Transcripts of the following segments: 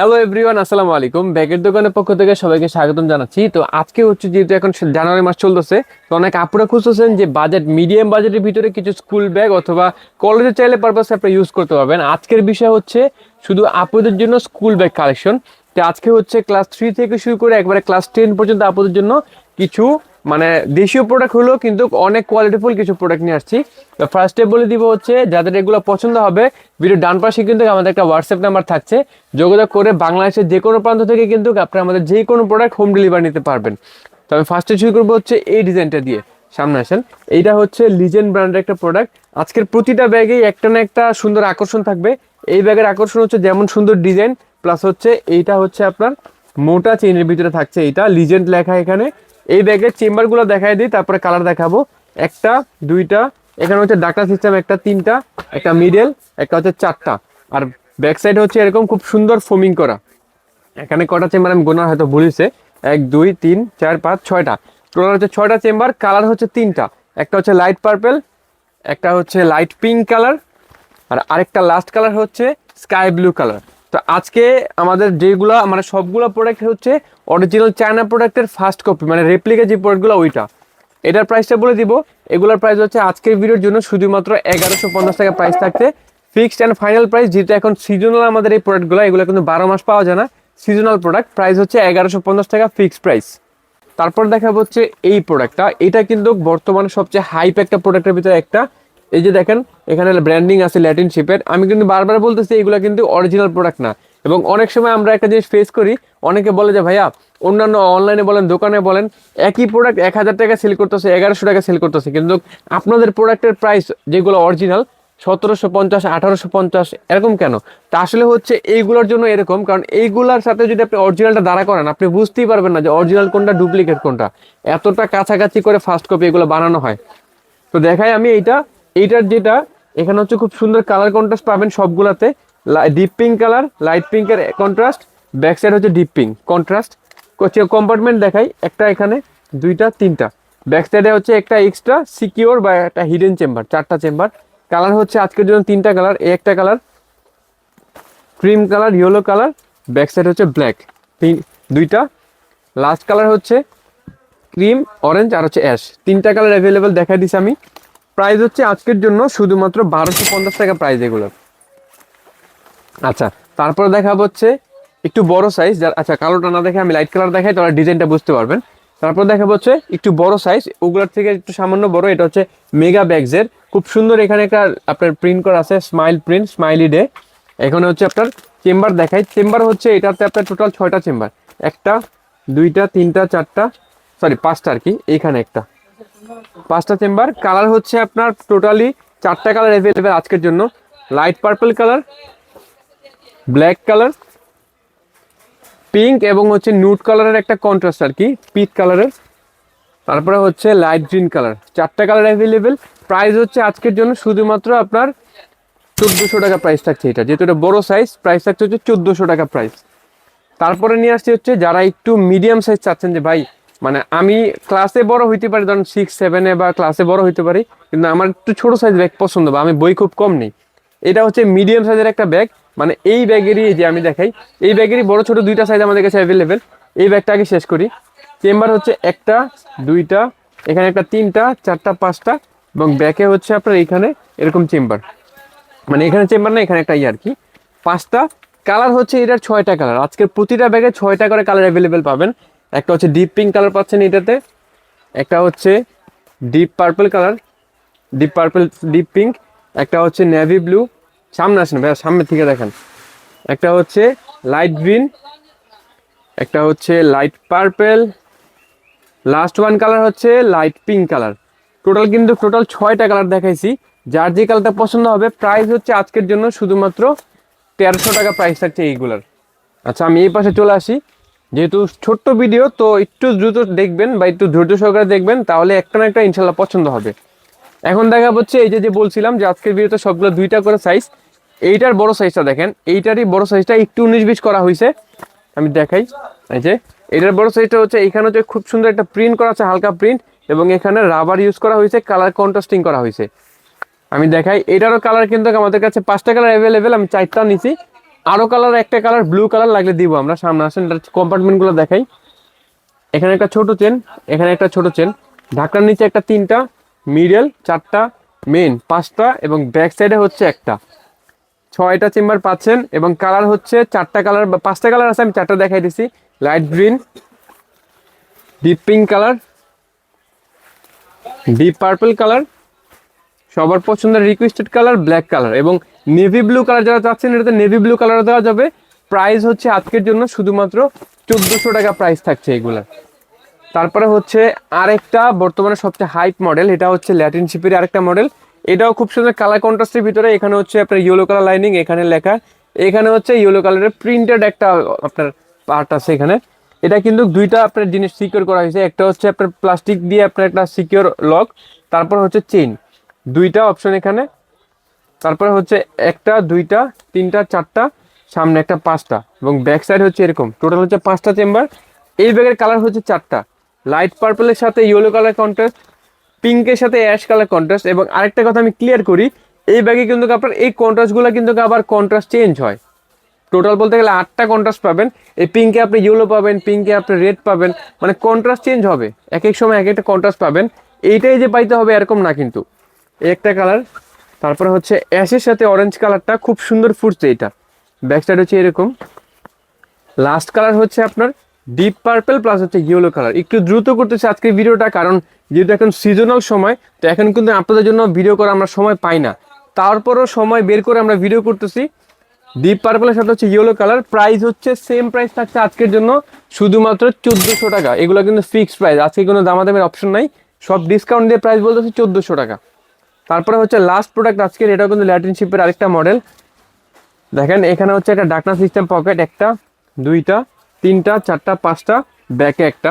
Hello everyone আসসালামু আলাইকুম। ব্যাগের দোকানের পক্ষ থেকে সবাইকে স্বাগতম জানাচ্ছি। তো আজকে হচ্ছে যেহেতু এখন জানুয়ারি মাস চলতেছে, তো অনেক আপুরা খুঁজতেছেন যে বাজেট মিডিয়াম বাজেটের ভিতরে কিছু স্কুল ব্যাগ অথবা কলেজে চাইলে পারপাসে আপনি ইউজ করতে পারবেন। আজকের বিষয় হচ্ছে শুধু আপুদের জন্য স্কুল ব্যাগ কালেকশন তো আজকে হচ্ছে ক্লাস থ্রি থেকে শুরু করে একবারে ক্লাস টেন পর্যন্ত আপুদের জন্য কিছু মানে দেশীয় প্রোডাক্ট হলো কিন্তু অনেক কোয়ালিটিফুল কিছু প্রোডাক্ট নিয়ে আসছি। তো ফার্স্ট বলে দিব হচ্ছে, যাদের এগুলো পছন্দ হবে ভিডিও ডান পাশে কিন্তু আমাদের একটা হোয়াটসঅ্যাপ নাম্বার থাকছে। যোগাযোগ করে বাংলাদেশের যে কোনো প্রান্ত থেকে কিন্তু আপনারা আমাদের যে কোনো প্রোডাক্ট হোম ডেলিভারি নিতে পারবেন। তো আমি ফার্স্টে শুরু করব হচ্ছে এই ডিজাইনটা দিয়ে। সামনে আসেন। এইটা হচ্ছে লিজেন্ড ব্র্যান্ডের একটা প্রোডাক্ট আজকের প্রতিটা ব্যাগেই একটা না একটা সুন্দর আকর্ষণ থাকবে। এই ব্যাগের আকর্ষণ হচ্ছে যেমন সুন্দর ডিজাইন প্লাস হচ্ছে এইটা হচ্ছে আপনার মোটা চেইনের ভিতরে থাকছে। এইটা লিজেন্ড লেখা এখানে। এই ব্যাগের চেম্বারগুলো দেখাই দিই, তারপরে কালার দেখাবো। একটা, দুইটা, এখানে হচ্ছে ডাক্তার সিস্টেম একটা তিনটা, একটা মিডল একটা হচ্ছে চারটা। আর ব্যাক সাইড হচ্ছে এরকম খুব সুন্দর ফোমিং করা। এখানে কটা চেম্বার আমি গোনার হয়তো ভুলিছে এক, দুই, তিন, চার, পাঁচ, ছয়টা। টোটাল হচ্ছে ছয়টা চেম্বার কালার হচ্ছে তিনটা। একটা হচ্ছে লাইট পার্পেল একটা হচ্ছে লাইট পিঙ্ক কালার আর আরেকটা লাস্ট কালার হচ্ছে স্কাই ব্লু কালার তো আজকে আমাদের যেগুলো মানে সবগুলো প্রোডাক্ট হচ্ছে অরিজিনাল চায়না প্রোডাক্টের ফার্স্ট কপি মানে রেপ্লিকা যে প্রোডাক্টগুলো ওইটা। এটার প্রাইসটা বলে দিব। এগুলোর প্রাইস হচ্ছে আজকের ভিডিওর জন্য শুধুমাত্র এগারোশো পঞ্চাশ টাকা প্রাইস থাকতে ফিক্সড অ্যান্ড ফাইনাল প্রাইস যেহেতু এখন সিজনাল আমাদের এই প্রোডাক্টগুলো এগুলো কিন্তু বারো মাস পাওয়া যায় না। সিজনাল প্রোডাক্ট প্রাইস হচ্ছে এগারোশো পঞ্চাশ টাকা ফিক্সড প্রাইস তারপর দেখা হচ্ছে এই প্রোডাক্টটা এটা কিন্তু বর্তমানে সবচেয়ে হাইপ একটা প্রোডাক্টের ভিতরে একটা। এই যে দেখেন, এখানে ব্র্যান্ডিং আছে ল্যাটিন শিপের আমি কিন্তু বারবার বলতেছি, এগুলো কিন্তু অরিজিনাল প্রোডাক্ট না। এবং অনেক সময় আমরা একটা জিনিস ফেস করি, অনেকে বলে যে, ভাইয়া, অন্যান্য অনলাইনে বলেন, দোকানে বলেন, একই প্রোডাক্ট এক হাজার টাকা সেল করতেছে, এগারোশো টাকা সেল করতেছে। কিন্তু আপনাদের প্রোডাক্টের প্রাইস যেগুলো অরিজিনাল সতেরোশো পঞ্চাশ, আঠারোশো পঞ্চাশ, এরকম কেন? তা আসলে হচ্ছে এইগুলোর জন্য এরকম, কারণ এইগুলোর সাথে যদি আপনি অরিজিনালটা দাঁড়া করেন, আপনি বুঝতেই পারবেন না যে অরিজিনাল কোনটা ডুপ্লিকেট কোনটা। এতটা কাছাকাছি করে ফার্স্ট কপি এগুলো বানানো হয়। তো দেখাই আমি এইটা এইটার যেটা, এখানে হচ্ছে খুব সুন্দর কালার কন্ট্রাস্ট পাবেন সবগুলাতে। ডিপ পিঙ্ক কালার লাইট পিঙ্কের কন্ট্রাস্ট ব্যাক সাইড হচ্ছে ডিপ পিঙ্ক কন্ট্রাস্ট কম্পার্টমেন্ট দেখাই, একটা এখানে, দুইটা, তিনটা। ব্যাক সাইডে হচ্ছে একটা এক্সট্রা সিকিওর বা একটা হিডেন চেম্বার চারটা চেম্বার কালার হচ্ছে আজকের জন্য তিনটা কালার এই একটা colour cream colour yellow colour back side হচ্ছে ব্ল্যাক দুইটা। লাস্ট কালার হচ্ছে ক্রিম অরেঞ্জ আর হচ্ছে অ্যাশ তিনটা কালার অ্যাভেলেবেল দেখাই দিছি আমি। প্রাইস হচ্ছে আজকের জন্য শুধুমাত্র বারোশো পঞ্চাশ টাকা প্রাইস এগুলো। আচ্ছা তারপরে দেখা হচ্ছে একটু বড় সাইজ যার আচ্ছা কালোটা না দেখে আমি লাইট কালার দেখাই তারা ডিজাইনটা বুঝতে পারবেন। তারপর দেখা হচ্ছে একটু বড় সাইজ ওগুলোর থেকে একটু সামান্য বড়, এটা হচ্ছে মেগা ব্যাগসের খুব সুন্দর এখানে একটা আপনার প্রিন্ট করা আছে স্মাইল প্রিন্ট স্মাইলি ডে এখানে হচ্ছে আপনার চেম্বার দেখাই। চেম্বার হচ্ছে এটাতে আপনার টোটাল ছয়টা চেম্বার একটা, দুইটা, তিনটা, চারটা সরি পাঁচটা আর কি, এইখানে একটা। পাঁচটা চেম্বার। কালার হচ্ছে আপনার টোটালি চারটা কালার অ্যাভেলেবেল আজকের জন্য। Light purple colour black colour pink এবং হচ্ছে নুট কালারের একটা কন্ট্রাস্ট আর কি পিট কালারের। তারপরে হচ্ছে লাইট গ্রিন কালার, চারটা কালার অ্যাভেলেবেল প্রাইস হচ্ছে আজকের জন্য শুধুমাত্র আপনার চোদ্দোশো টাকা প্রাইস থাকছে এটা। যেহেতু এটা বড়ো সাইজ প্রাইস থাকছে হচ্ছে চোদ্দোশো টাকা প্রাইস তারপরে নিয়ে আসছি হচ্ছে যারা একটু মিডিয়াম সাইজ চাচ্ছেন যে ভাই মানে আমি ক্লাসে বড় হইতে পারি, ধরুন সিক্স সেভেনে বা ক্লাসে বড় হইতে পারি, কিন্তু আমার একটু ছোট সাইজ ব্যাগ পছন্দ বা আমি বই খুব কম নেই। এটা হচ্ছে মিডিয়াম সাইজের একটা ব্যাগ মানে এই ব্যাগেরই যে আমি দেখাই, এই ব্যাগেরই বড় ছোট দুইটা সাইজ আমাদের কাছে অ্যাভেলেবেল এই ব্যাগটা আগে শেষ করি। চেম্বার হচ্ছে একটা, দুইটা, এখানে একটা তিনটা, চারটা, পাঁচটা, এবং ব্যাকে হচ্ছে আপনার এখানে এরকম চেম্বার মানে এখানে চেম্বার না, এখানে একটা ইয়ে আর কি পাঁচটা কালার হচ্ছে এটার ছয়টা কালার আজকের প্রতিটা ব্যাগে ছয়টা করে কালার অ্যাভেলেবেল পাবেন। একটা হচ্ছে ডিপ পিঙ্ক কালার পাচ্ছেন এটাতে, একটা হচ্ছে deep purple colour deep purple deep pink একটা হচ্ছে নেভি ব্লু সামনে আসেন ভাইয়া, সামনে থেকে দেখেন। একটা হচ্ছে লাইট গ্রিন একটা হচ্ছে light purple last one colour হচ্ছে লাইট পিঙ্ক কালার টোটাল কিন্তু টোটাল ছয়টা কালার দেখাইছি, যার যে কালারটা পছন্দ হবে প্রাইস হচ্ছে আজকের জন্য শুধুমাত্র তেরোশো টাকা প্রাইস থাকছে এইগুলার। আচ্ছা আমি এই পাশে চলে আসি। যেহেতু ছোট্ট ভিডিও তো একটু দ্রুত দেখবেন বা একটু ধৈর্য সহকারে দেখবেন, তাহলে একটা না একটা ইনশাল্লাহ পছন্দ হবে। এখন দেখা হচ্ছে এই যে যে বলছিলাম যে আজকের ভিডিওতে সবগুলো দুইটা করে সাইজ এইটার বড় সাইজটা দেখেন। এইটারই বড় সাইজটা একটু উনিশ বিশ করা হয়েছে। আমি দেখাই। এই যে এটার বড় সাইজটা হচ্ছে, এখানে হচ্ছে খুব সুন্দর একটা প্রিন্ট করা আছে, হালকা প্রিন্ট এবং এখানে রাবার ইউজ করা হয়েছে কালার কন্ট্রাস্টিং করা হয়েছে। আমি দেখাই। এটারও কালার কিন্তু আমাদের কাছে পাঁচটা কালার অ্যাভেলেবেল আমি চারটা নিছি। আরও কালার একটা কালার ব্লু কালার লাগলে দিব আমরা। সামনে আসেন, এটা কম্পার্টমেন্টগুলো দেখাই। এখানে একটা ছোট চেন এখানে একটা ছোট চেন ঢাকনার নিচে একটা তিনটা মিডল চারটা মেন পাঁচটা এবং ব্যাক সাইডে হচ্ছে একটা। ছয়টা চেম্বার পাচ্ছেন এবং কালার হচ্ছে চারটা কালার বা পাঁচটা কালার আছে, আমি চারটা দেখাই দিছি। Light green deep pink colour deep purple colour সবার পছন্দের রিকোয়েস্টেড কালার ব্ল্যাক কালার এবং নেভি ব্লু কালার যারা চাচ্ছেন, এটাতে নেভি ব্লু কালার দেওয়া যাবে। প্রাইস হচ্ছে আজকের জন্য শুধুমাত্র চোদ্দোশো টাকা প্রাইস থাকছে এগুলার। তারপরে হচ্ছে আরেকটা বর্তমানে সবচেয়ে হাইপ মডেল এটা হচ্ছে ল্যাটিন শিপের আরেকটা মডেল এটাও খুব সুন্দর কালার কন্ট্রাস্টের ভিতরে, এখানে হচ্ছে আপনার ইয়েলো কালার লাইনিং এখানে লেখা। এখানে হচ্ছে ইয়েলো কালারের প্রিন্টেড একটা আপনার পার্ট আছে এখানে। এটা কিন্তু দুইটা আপনার জিনিস সিকিউর করা হয়েছে। একটা হচ্ছে আপনার প্লাস্টিক দিয়ে আপনার একটা সিকিউর লক তারপর হচ্ছে চেইন দুইটা অপশন এখানে। তারপরে হচ্ছে একটা, দুইটা, তিনটা, চারটা, সামনে একটা পাঁচটা এবং ব্যাক সাইড হচ্ছে এরকম। টোটাল হচ্ছে পাঁচটা চেম্বার এই ব্যাগের কালার হচ্ছে চারটা। লাইট পার্পলের সাথে ইয়েলো কালার কন্ট্রাস্ট পিঙ্কের সাথে অ্যাশ কালার কন্ট্রাস্ট এবং আরেকটা কথা আমি ক্লিয়ার করি, এই ব্যাগে কিন্তু আপনার এই কন্ট্রাস্টগুলো কিন্তু আবার কন্ট্রাস্ট চেঞ্জ হয়। টোটাল বলতে গেলে আটটা কন্ট্রাস্ট পাবেন, এই পিঙ্কে আপনি ইয়েলো পাবেন পিঙ্কে আপনি রেড পাবেন মানে কন্ট্রাস্ট চেঞ্জ হবে। এক এক সময় এক একটা কন্ট্রাস্ট পাবেন, এইটাই যে পাইতে হবে এরকম না কিন্তু। একটা কালার তারপরে হচ্ছে অ্যাশের সাথে অরেঞ্জ কালারটা খুব সুন্দর ফুটছে এটা। ব্যাক সাইড হচ্ছে এরকম। লাস্ট কালার হচ্ছে আপনার ডিপ পার্পল প্লাস হচ্ছে ইয়েলো কালার একটু দ্রুত করতেছে আজকের ভিডিওটা, কারণ যেহেতু এখন সিজনাল সময়, তো এখন কিন্তু আপনাদের জন্য ভিডিও করা আমরা সময় পাই না। তারপরও সময় বের করে আমরা ভিডিও করতেছি। ডিপ পার্পলের সাথে হচ্ছে ইয়েলো কালার প্রাইস হচ্ছে সেম প্রাইস থাকছে আজকের জন্য শুধুমাত্র চোদ্দোশো টাকা। এগুলো কিন্তু ফিক্সড প্রাইস আজকে কোনো দামাদামের অপশন নাই। সব ডিসকাউন্ট দিয়ে প্রাইস বলতেছি চোদ্দোশো টাকা। তারপরে হচ্ছে লাস্ট প্রোডাক্ট আজকের, এটাও কিন্তু ল্যাটিন শিপের আরেকটা মডেল দেখেন, এখানে হচ্ছে একটা ডাকনা সিস্টেম পকেট একটা, দুইটা, তিনটা, চারটা, পাঁচটা ব্যাকে একটা,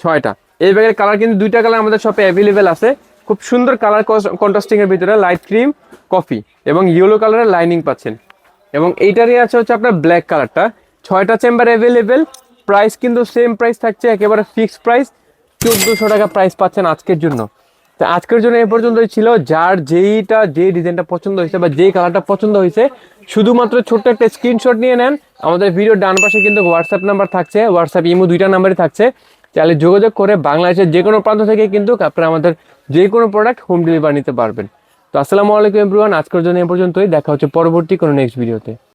ছয়টা। এই ব্যাগের কালার কিন্তু দুইটা কালার আমাদের শপে অ্যাভেলেবেল আছে। খুব সুন্দর কালার কন্ট্রাস্টিং এর ভিতরে লাইট ক্রিম কফি এবং ইয়েলো কালারের লাইনিং পাচ্ছেন। এবং এইটারই আছে হচ্ছে আপনার ব্ল্যাক কালারটা ছয়টা চেম্বার অ্যাভেলেবেল প্রাইস কিন্তু সেম প্রাইস থাকছে, একেবারে ফিক্সড প্রাইস চোদ্দোশো টাকা প্রাইস পাচ্ছেন আজকের জন্য। তো আজকের জন্য এ পর্যন্তই ছিল। যার যেইটা, যে ডিজাইনটা পছন্দ হয়েছে বা যেই কালারটা পছন্দ হয়েছে, শুধুমাত্র ছোট্ট একটা স্ক্রিনশট নিয়ে নেন। আমাদের ভিডিও ডান পাশে কিন্তু হোয়াটসঅ্যাপ নাম্বার থাকছে। হোয়াটসঅ্যাপ ইমো দুইটা নাম্বারই থাকছে। তাহলে যোগাযোগ করে বাংলাদেশের যে কোনো প্রান্ত থেকে কিন্তু আপনারা আমাদের যে কোনো প্রোডাক্ট হোম ডেলিভারি নিতে পারবেন। তো আসসালামু আলাইকুম এভরিওয়ান আজকের জন্য এ পর্যন্তই। দেখা হচ্ছে পরবর্তী কোনো নেক্সট ভিডিওতে